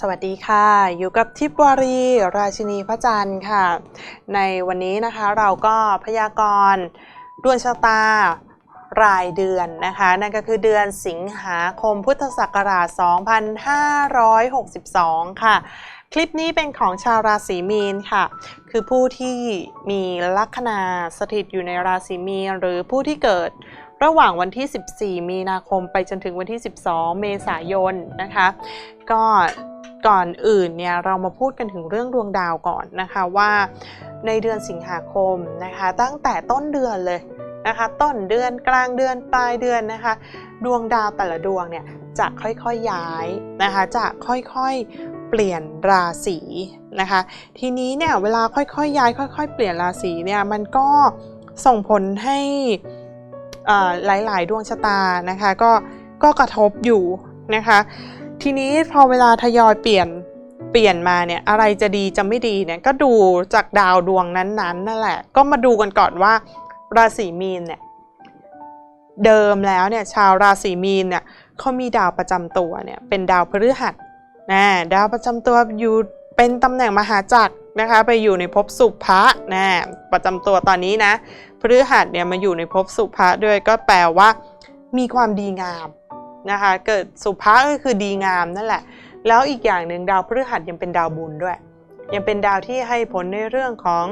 สวัสดีค่ะ อยู่กับทิพวารี ราชินีพระจันทร์ค่ะ ในวันนี้นะคะเราก็พยากรณ์ดวงชะตารายเดือนนะคะ นั่นก็คือเดือนสิงหาคมพุทธศักราช 2562 ค่ะ คลิปนี้เป็นของชาวราศีมีนค่ะ คือผู้ที่มีลัคนาสถิตอยู่ในราศีมีน หรือผู้ที่เกิดระหว่างวันที่ 14 มีนาคมไปจนถึงวันที่ 12 เมษายนนะคะ ก็ ก่อนอื่นเนี่ยเรามาพูดกันถึงเรื่องดวงดาวก่อนนะคะว่าในเดือนสิงหาคมนะคะตั้งแต่ต้นเดือนเลยนะคะต้นเดือนกลางเดือนปลายเดือนนะคะดวงดาวแต่ละดวงเนี่ยจะค่อยๆย้ายนะคะจะค่อยๆเปลี่ยนราศีนะคะทีนี้เนี่ยเวลาค่อยๆย้าย ค่อย ๆ เปลี่ยนราศีเนี่ยมันก็ส่งผลให้อ่าหลายๆ ดวงชะตานะคะก็ก็กระทบอยู่นะคะ ทีนี้พอเวลาทยอยเปลี่ยนเปลี่ยนมาเนี่ยอะไรจะดีจะไม่ดีเนี่ยก็ดูจากดาวดวงนั้นๆนั่นแหละ ก็มาดูกันก่อนว่า ราศีมีนเนี่ยเดิมแล้วเนี่ยชาวราศีมีนเนี่ยเขามีดาวประจำตัวเนี่ยเป็นดาวพฤหัสนะดาวประจำตัวอยู่เป็นตำแหน่งมหาจักรนะคะไปอยู่ในภพสุภะนะประจำตัวตอนนี้นะพฤหัสเนี่ยมาอยู่ในภพสุภะด้วยก็แปลว่า มีความดีงาม นะคะ เกิดสุภาก็คือดีงามนั่นแหละ แล้วอีกอย่างหนึ่งดาวพฤหัสยังเป็นดาวบุญด้วย ยังเป็นดาวที่ให้ผลในเรื่องของ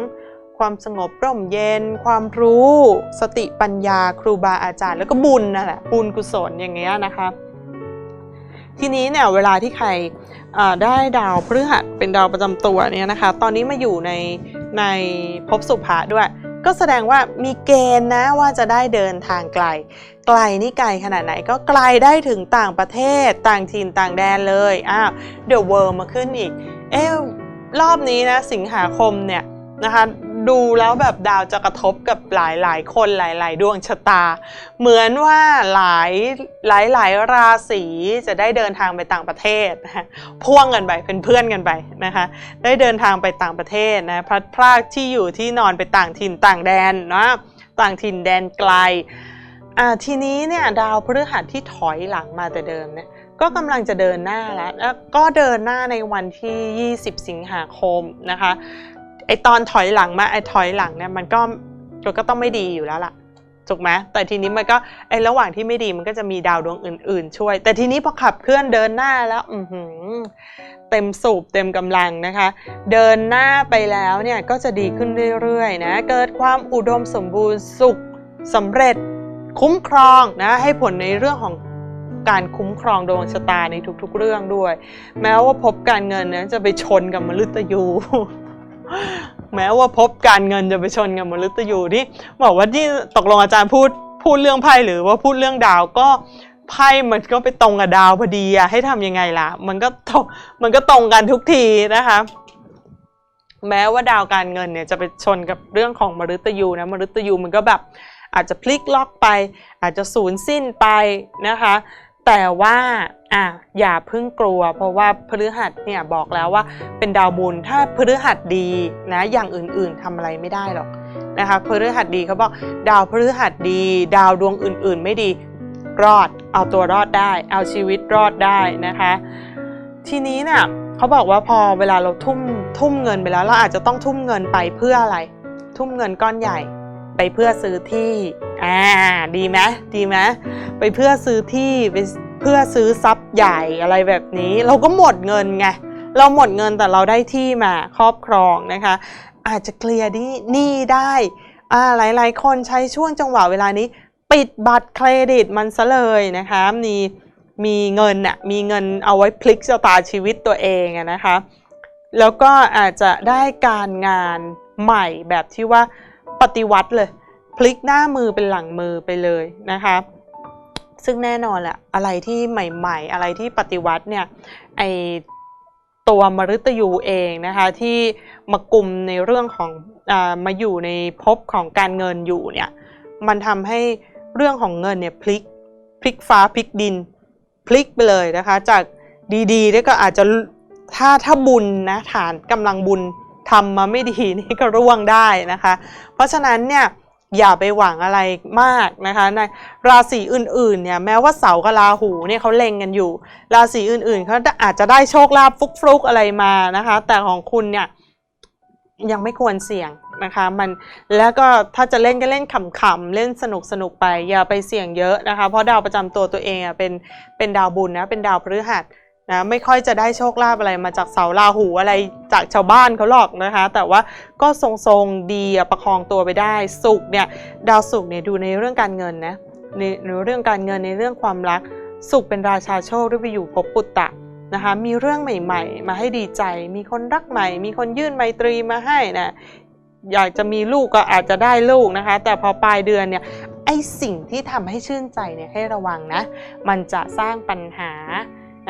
ความสงบร่มเย็น ความรู้ สติปัญญาครูบาอาจารย์ แล้วก็บุญนั่นแหละบุญกุศลอย่างเงี้ยนะคะ ทีนี้เนี่ยเวลาที่ใครได้ดาวพฤหัสเป็นดาวประจำตัวเนี่ยนะคะ ตอนนี้มาอยู่ในในภพสุภะด้วย ก็แสดงว่ามีเกณฑ์นะว่าจะได้เดินทางไกล ไกลนี่ไกลขนาดไหนก็ไกลได้ถึงต่างประเทศต่างถิ่นต่างแดนเลยอ้าวเดี๋ยวเวิร์มาขึ้นอีก เอ๊รอบนี้นะสิงหาคมเนี่ยนะคะ ดูแล้วแบบดาวจะกระทบกับหลายหลายๆ คนหลาย ๆ ดวงชะตา เหมือนว่าหลายหลายหลายราศีจะได้เดินทางไปต่างประเทศนะพ่วงกันไปเป็นเพื่อนกันไปนะคะได้เดินทางไปต่างประเทศนะพลัดพรากที่อยู่ที่นอนไปต่างถิ่นต่างแดนนะต่างถิ่นแดนไกลอ่าทีนี้เนี่ยดาวพฤหัสที่ถอยหลังมาแต่เดิมเนี่ยก็กำลังจะเดินหน้าแล้ว ก็เดินหน้าในวันที่ 20 สิงหาคมนะคะ ไอตอนถอยหลังมาไอถอยหลังเนี่ยมันก็มันก็ต้องไม่ดีอยู่แล้วล่ะถูกไหมแต่ทีนี้มันก็ไอระหว่างที่ไม่ดีมันก็จะมีดาวดวงอื่น ๆ ช่วย แต่ทีนี้พอขับเคลื่อนเดินหน้าแล้ว อือหือเต็มสูบเต็มกำลังนะคะ เดินหน้าไปแล้วเนี่ยก็จะดีขึ้นเรื่อยๆนะเกิดความอุดมสมบูรณ์สุขสำเร็จคุ้มครองนะให้ผลในเรื่องของการคุ้มครองดวงชะตาในทุกๆเรื่องด้วย แม้ว่าพบการเงินนะจะไปชนกับมฤตยู แม้ว่าพบการเงินจะไปชนกับมฤตยูที่บอกว่าที่ตกลงอาจารย์พูดพูดเรื่องไพ่หรือว่าพูดเรื่องดาวก็ไพ่มันก็ไปตรงกับดาวพอดีอะให้ทำยังไงล่ะ มันก็ตรงมันก็ตรงกันทุกทีนะคะ แม้ว่าดาวการเงินเนี่ยจะไปชนกับเรื่องของมฤตยูนะมฤตยูมันก็แบบอาจจะพลิกล็อกไป อาจจะสูญสิ้นไปนะคะ แต่ว่าอะอย่าเพิ่งกลัว เพราะว่าพฤหัสเนี่ยบอกแล้วว่าเป็นดาวบุญถ้าพฤหัสดีนะอย่างอื่นๆทำอะไรไม่ได้หรอกนะคะพฤหัสดีเขาบอกดาวพฤหัสดี ดาวดวงอื่นๆ ไม่ดีรอดเอาตัวรอดได้ เอาชีวิตรอดได้นะคะ ทีนี้เนี่ยเขาบอกว่าพอเวลาเราทุ่มทุ่มเงินไปแล้วเราอาจจะต้องทุ่มเงินไปเพื่ออะไร ทุ่มเงินก้อนใหญ่ ไปเพื่อซื้อที่อ่าดีไหมดีไหมไปเพื่อซื้อที่ไปเพื่อซื้อทรัพย์ใหญ่อะไรแบบนี้ เราก็หมดเงินไงเราหมดเงินแต่เราได้ที่มาครอบครองนะคะ อาจจะเคลียร์นี้หนี้ได้อ่าหลายๆ คนใช้ช่วงจังหวะเวลานี้ ปิดบัตรเครดิตมันซะเลยนะคะมีมีเงินน่ะมีเงินเอาไว้พลิกชะตาชีวิตตัวเองนะคะ แล้วก็อาจจะได้การงานใหม่แบบที่ว่าปฏิวัติเลย พลิกหน้ามือเป็นหลังมือไปเลยนะคะซึ่งแน่นอนแหละอะไรที่ใหม่ๆ อะไรที่ปฏิวัติเนี่ยไอตัวมฤตยูเองนะคะที่มากลุ่มในเรื่องของอามาอยู่ในภพของการเงินอยู่เนี่ยมันทำให้เรื่องของเงินเนี่ยพลิกพลิกฟ้าพลิกดินพลิกไปเลยนะคะ จากดีๆแล้วก็อาจจะถ้าถ้าบุญนะฐานกำลังบุญทำมาไม่ดีนี่ก็ร่วงได้นะคะ เพราะฉะนั้นเนี่ย อย่าไปหวังอะไรมากนะคะในราศีอื่นๆเนี่ยแม้ว่าเสาร์กับราหูเนี่ยเขาเล็งกันอยู่ ราศีอื่นๆเขาอาจจะได้โชคลาภฟลุกๆอะไรมานะคะ แต่ของคุณเนี่ยยังไม่ควรเสี่ยงนะคะมันแล้วก็ถ้าจะเล่นก็เล่นขำๆเล่นสนุกๆไปอย่าไปเสี่ยงเยอะนะคะ เพราะดาวประจำตัวตัวเองอะเป็นเป็นดาวบุญนะเป็นดาวพฤหัส นะไม่ค่อยจะได้โชคลาภอะไรมาจากเสาราหูอะไรจากชาวบ้านเขาหรอกนะคะ แต่ว่าก็ทรงๆดีประคองตัวไปได้สุขเนี่ยดาวสุขเนี่ยดูในเรื่องการเงินนะในเรื่องการเงินในเรื่องความรักสุขเป็นราชาโชคด้วยไปอยู่ภพปุตตะนะคะมีเรื่องใหม่ๆ มาให้ดีใจ มีคนรักใหม่ มีคนยื่นไมตรีมาให้นะอยากจะมีลูกก็อาจจะได้ลูกนะคะ แต่พอปลายเดือนเนี่ยไอสิ่งที่ทำให้ชื่นใจเนี่ยให้ระวังนะ มันจะสร้างปัญหา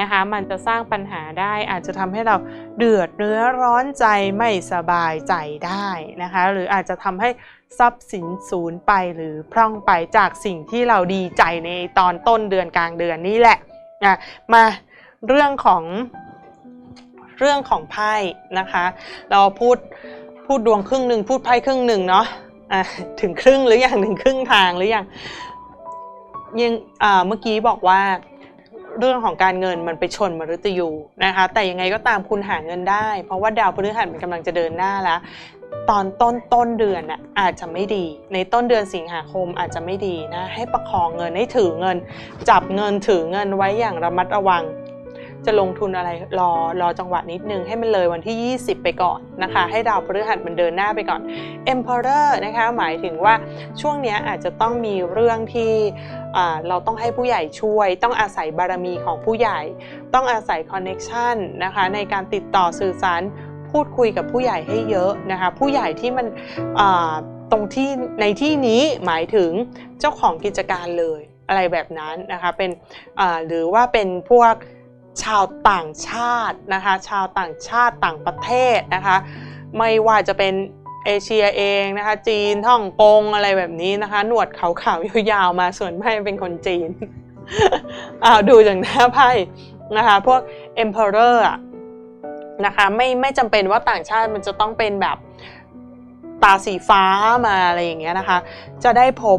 นะคะ มันจะสร้างปัญหาได้อาจจะทำให้เราเดือดเนื้อร้อนใจไม่สบายใจได้นะคะ หรืออาจจะทำให้ทรัพย์สินสูญไปหรือพร่องไปจากสิ่งที่เราดีใจในตอนต้นเดือนกลางเดือนนี่แหละนะมาเรื่องของเรื่องของไพ่นะคะ เราพูดพูดดวงครึ่งหนึ่งพูดไพ่ครึ่งหนึ่งเนาะะถึงครึ่งหรือยังถึงครึ่งทางหรือยังยังเมื่อกี้บอกว่า เรื่องของการเงินมันไปชนมฤตยูนะคะ แต่ยังไงก็ตามคุณหาเงินได้ เพราะว่าดาวพฤหัสมันกำลังจะเดินหน้าแล้ว ตอนต้นต้นเดือนน่ะอาจจะไม่ดี ในต้นเดือนสิงหาคมอาจจะไม่ดีนะให้ประคองเงินให้ถือเงิน จับเงินถือเงินไว้อย่างระมัดระวัง จะลงทุนอะไรรอรอจังหวะนิดนึงให้มันเลยวันที่ 20 ไปก่อนนะคะ ให้ดาวพฤหัสมันเดินหน้าไปก่อน Emperor นะคะหมายถึงว่าช่วงเนี้ยอาจจะต้องมีเรื่องที่อ่าเราต้องให้ผู้ใหญ่ช่วย ต้องอาศัยบารมีของผู้ใหญ่ ต้องอาศัยคอนเน็ชันนะคะในการติดต่อสื่อสารพูดคุยกับผู้ใหญ่ให้เยอะนะคะผู้ใหญ่ที่มันอ่าตรงที่ในที่นี้หมายถึงเจ้าของกิจการเลยอะไรแบบนั้นนะคะเป็นอ่าหรือว่าเป็นพวก ชาวต่างชาตินะคะ ชาวต่างชาติต่างประเทศนะคะ ไม่ว่าจะเป็นเอเชียเองนะคะ จีนฮ่องกงอะไรแบบนี้นะคะ หนวดขาวๆยาวๆมาส่วนไม่เป็นคนจีนอ้าวดูจากหน้าไพ่นะคะ พวก emperor อะนะคะไม่ไม่จำเป็นว่าต่างชาติมันจะต้องเป็นแบบ ตาสีฟ้ามาอะไรอย่างเงี้ยนะคะ จะได้พบ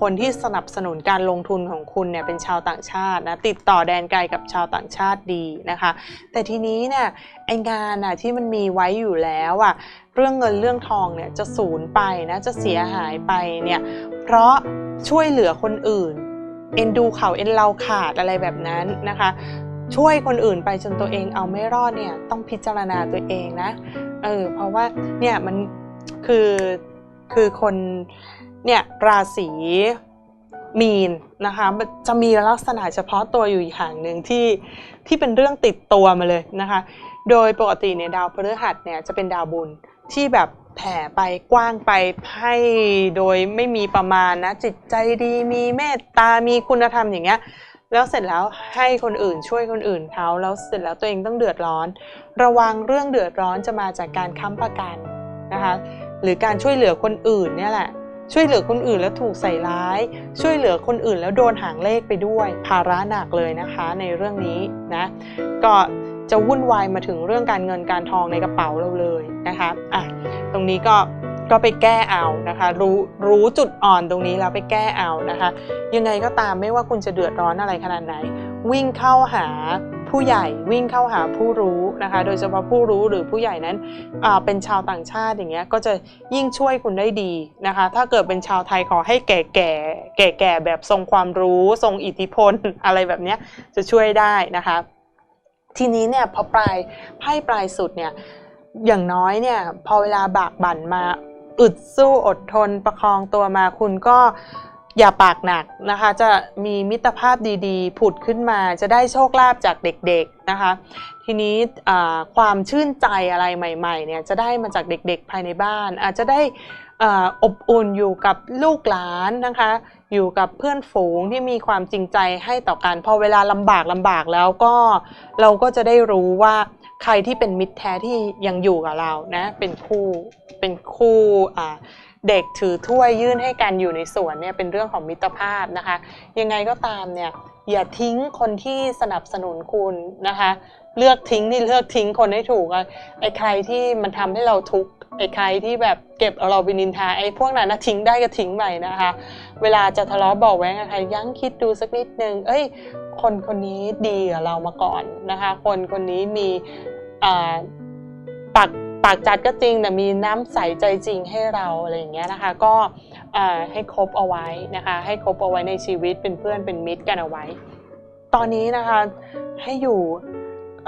คนที่สนับสนุนการลงทุนของคุณเนี่ยเป็นชาวต่างชาตินะติดต่อแดนไกลกับชาวต่างชาติดีนะคะ แต่ทีนี้เนี่ยไองานอะที่มันมีไว้อยู่แล้วอะเรื่องเงินเรื่องทองเนี่ยจะสูญไปนะจะเสียหายไปเนี่ยเพราะช่วยเหลือคนอื่น เอ็นดูเขาเอ็นเราขาดอะไรแบบนั้นนะคะ ช่วยคนอื่นไปจนตัวเองเอาไม่รอดเนี่ยต้องพิจารณาตัวเองนะเออเพราะว่าเนี่ยมัน คือคือคนเนี่ยราศีมีนนะคะจะมีลักษณะเฉพาะตัวอยู่อย่างหนึ่งที่ที่เป็นเรื่องติดตัวมาเลยนะคะ โดยปกติเนี่ยดาวพฤหัสเนี่ยจะเป็นดาวบุญที่แบบแผ่ไปกว้างไปให้โดยไม่มีประมาณนะจิตใจดีมีเมตตามีคุณธรรมอย่างเงี้ยแล้วเสร็จแล้วให้คนอื่นช่วยคนอื่นเขาแล้วเสร็จแล้วตัวเองต้องเดือดร้อน ระวังเรื่องเดือดร้อนจะมาจากการค้ำประกัน นะคะ หรือการช่วยเหลือคนอื่นเนี่ยแหละ ช่วยเหลือคนอื่นแล้วถูกใส่ร้าย ช่วยเหลือคนอื่นแล้วโดนหางเลขไปด้วย ภาระหนักเลยนะคะในเรื่องนี้นะก็จะวุ่นวายมาถึงเรื่องการเงินการทองในกระเป๋าเราเลยนะคะอะตรงนี้ก็ก็ไปแก้เอานะคะรู้รู้จุดอ่อนตรงนี้แล้วไปแก้เอานะคะ ยังไงก็ตามไม่ว่าคุณจะเดือดร้อนอะไรขนาดไหน วิ่งเข้าหา ผู้ใหญ่วิ่งเข้าหาผู้รู้นะคะ โดยเฉพาะผู้รู้หรือผู้ใหญ่นั้นเป็นชาวต่างชาติอย่างเงี้ยก็จะยิ่งช่วยคุณได้ดีนะคะ ถ้าเกิดเป็นชาวไทยขอให้แก่แก่แก่แก่แบบทรงความรู้ทรงอิทธิพลอะไรแบบเนี้ยจะช่วยได้นะคะ ทีนี้เนี่ยพอปลายไพ่ปลายสุดเนี่ยอย่างน้อยเนี่ยพอเวลาบากบั่นมาอึดสู้อดทนประคองตัวมาคุณก็ อย่าปากหนักนะคะ จะมีมิตรภาพดีๆ ผุดขึ้นมาจะได้โชคลาภจากเด็กๆนะคะ ทีนี้ความชื่นใจอะไรใหม่ๆเนี่ยจะได้มาจากเด็กๆภายในบ้าน อาจจะได้อ่าอบอุ่นอยู่กับลูกหลานนะคะ อยู่กับเพื่อนฝูงที่มีความจริงใจให้ต่อกันพอเวลาลำบากลำบากแล้วก็เราก็จะได้รู้ว่าใครที่เป็นมิตรแท้ที่ยังอยู่กับเรานะเป็นคู่เป็นคู่อ่า เด็กถือถ้วยยื่นให้กันอยู่ในสวนเนี่ยเป็นเรื่องของมิตรภาพนะคะ ยังไงก็ตามเนี่ยอย่าทิ้งคนที่สนับสนุนคุณนะคะ เลือกทิ้งนี่เลือกทิ้งคนให้ถูกอะไอ้ใครที่มันทำให้เราทุกข์ไอ้ใครที่แบบเก็บเราไปนินทาไอ้พวกนั้นนะทิ้งได้ก็ทิ้งไปนะคะ เวลาจะทะเลาะบาะแว้งกับใครยั้งคิดดูสักนิดนึงเอ้ย คนคนนี้ดีกับเรามาก่อนนะคะ คนคนนี้มีอ่าปาก ปากจัดก็จริงแต่มีน้ำใสใจจริงให้เราอะไรอย่างเงี้ยนะคะ ก็ให้คบเอาไว้นะคะ ให้คบเอาไว้ในชีวิตเป็นเพื่อนเป็นมิตรกันเอาไว้ ตอนนี้นะคะให้อยู่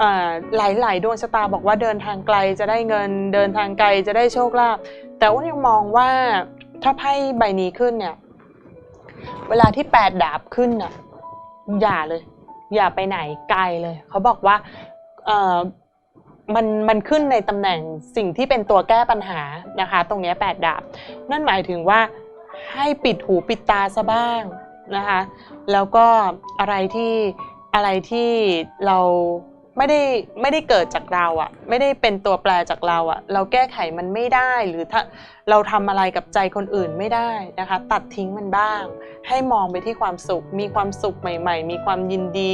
อ่าหลายๆดวงชะตาบอกว่าเดินทางไกลจะได้เงินเดินทางไกลจะได้โชคลาภแต่ว่ายังมองว่าถ้าไพ่ใบนี้ขึ้นเนี่ยเวลาที่แปดดาบขึ้นน่ะอย่าเลย อย่าไปไหนไกลเลย เขาบอกว่า มันมันขึ้นในตำแหน่งสิ่งที่เป็นตัวแก้ปัญหานะคะ ตรงเนี้ยแปดดาบ นั่นหมายถึงว่าให้ปิดหูปิดตาซะบ้างนะคะ แล้วก็อะไรที่อะไรที่เราไม่ได้ไม่ได้เกิดจากเราอะ่ะ ไม่ได้เป็นตัวแปรจากเราอะ่ะ เราแก้ไขมันไม่ได้หรือถ้าเราทำอะไรกับใจคนอื่นไม่ได้นะคะ ตัดทิ้งมันบ้าง ให้มองไปที่ความสุข มีความสุขใหม่ ๆ มีความยินดี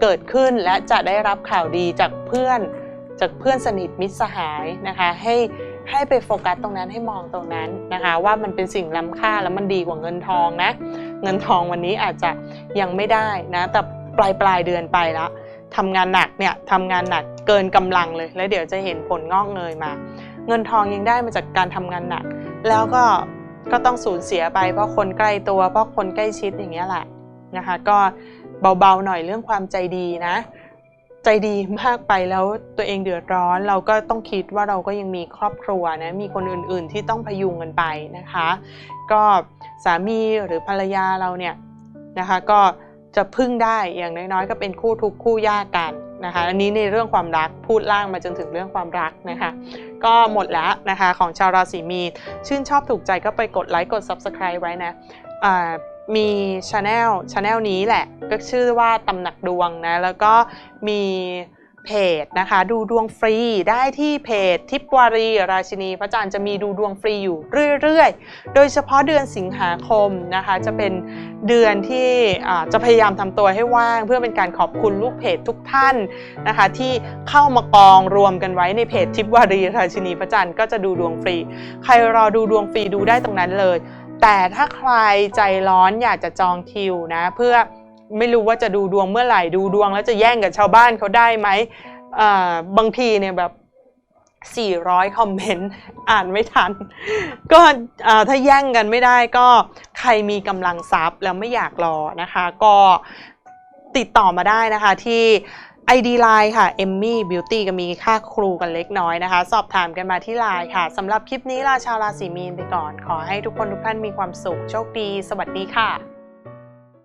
เกิดขึ้นและจะได้รับข่าวดีจากเพื่อน จากเพื่อนสนิทมิตรสหายนะคะให้ให้ไปโฟกัสตรงนั้นให้มองตรงนั้นนะคะ ว่ามันเป็นสิ่งล้ำค่าแล้วมันดีกว่าเงินทองนะ เงินทองวันนี้อาจจะยังไม่ได้นะแต่ปลายปลายเดือนไปแล้วทำงานหนักเนี่ยทำงานหนักเกินกำลังเลย แล้วเดี๋ยวจะเห็นผลงอกเงยมา เงินทองยังได้มาจากการทำงานหนัก แล้วก็ก็ต้องสูญเสียไปเพราะคนใกล้ตัวเพราะคนใกล้ชิดอย่างเงี้ยแหละนะคะ ก็เบาๆหน่อยเรื่องความใจดีนะ ใจดีมากไปแล้วตัวเองเดือดร้อน เราก็ต้องคิดว่าเราก็ยังมีครอบครัวนะมีคนอื่นๆที่ต้องพยุงกันไปนะคะ ก็สามีหรือภรรยาเราเนี่ยนะคะก็จะพึ่งได้อย่างน้อยๆ ก็เป็นคู่ทุกคู่ยากกันนะคะอันนี้ในเรื่องความรักพูดล่างมาจนถึงเรื่องความรักนะคะก็หมดแล้วนะคะของชาวราศีมีนชื่นชอบถูกใจก็ไปกดไลค์กด Subscribe ไว้นะ มีช anel ช anel นี้แหละก็ชื่อว่าตำหนักดวงนะ แล้วก็มีเพจนะคะ ดูดวงฟรีได้ที่เพจทิพวารีราชินี พระจันทร์จะมีดูดวงฟรีอยู่เรื่อยๆ โดยเฉพาะเดือนสิงหาคมนะคะ จะเป็นเดือนที่จะพยายามทำตัวให้ว่าง เพื่อเป็นการขอบคุณลูกเพจทุกท่านนะคะ ที่เข้ามากองรวมกันไว้ในเพจทิพวารีราชินี พระจันทร์ก็จะดูดวงฟรี ใครรอดูดวงฟรีดูได้ตรงนั้นเลย แต่ถ้าใครใจร้อนอยากจะจองคิวนะ เพื่อไม่รู้ว่าจะดูดวงเมื่อไหร่ดูดวงแล้วจะแย่งกับชาวบ้านเขาได้ไหมบางทีเนี่ยแบบ 400 คอมเมนต์อ่านไม่ทัน ก็ถ้าแย่งกันไม่ได้ก็ใครมีกำลังทรัพย์แล้วไม่อยากรอนะคะ ก็ติดต่อมาได้นะคะที่ ID Line ค่ะ Emmy Beauty ก็มีค่าครูกันเล็กน้อยนะคะ สอบถามกันมาที่ Line ค่ะสำหรับคลิปนี้ลาชาวราศีมีนไปก่อน ขอให้ทุกคนทุกท่านมีความสุข โชคดี สวัสดีค่ะ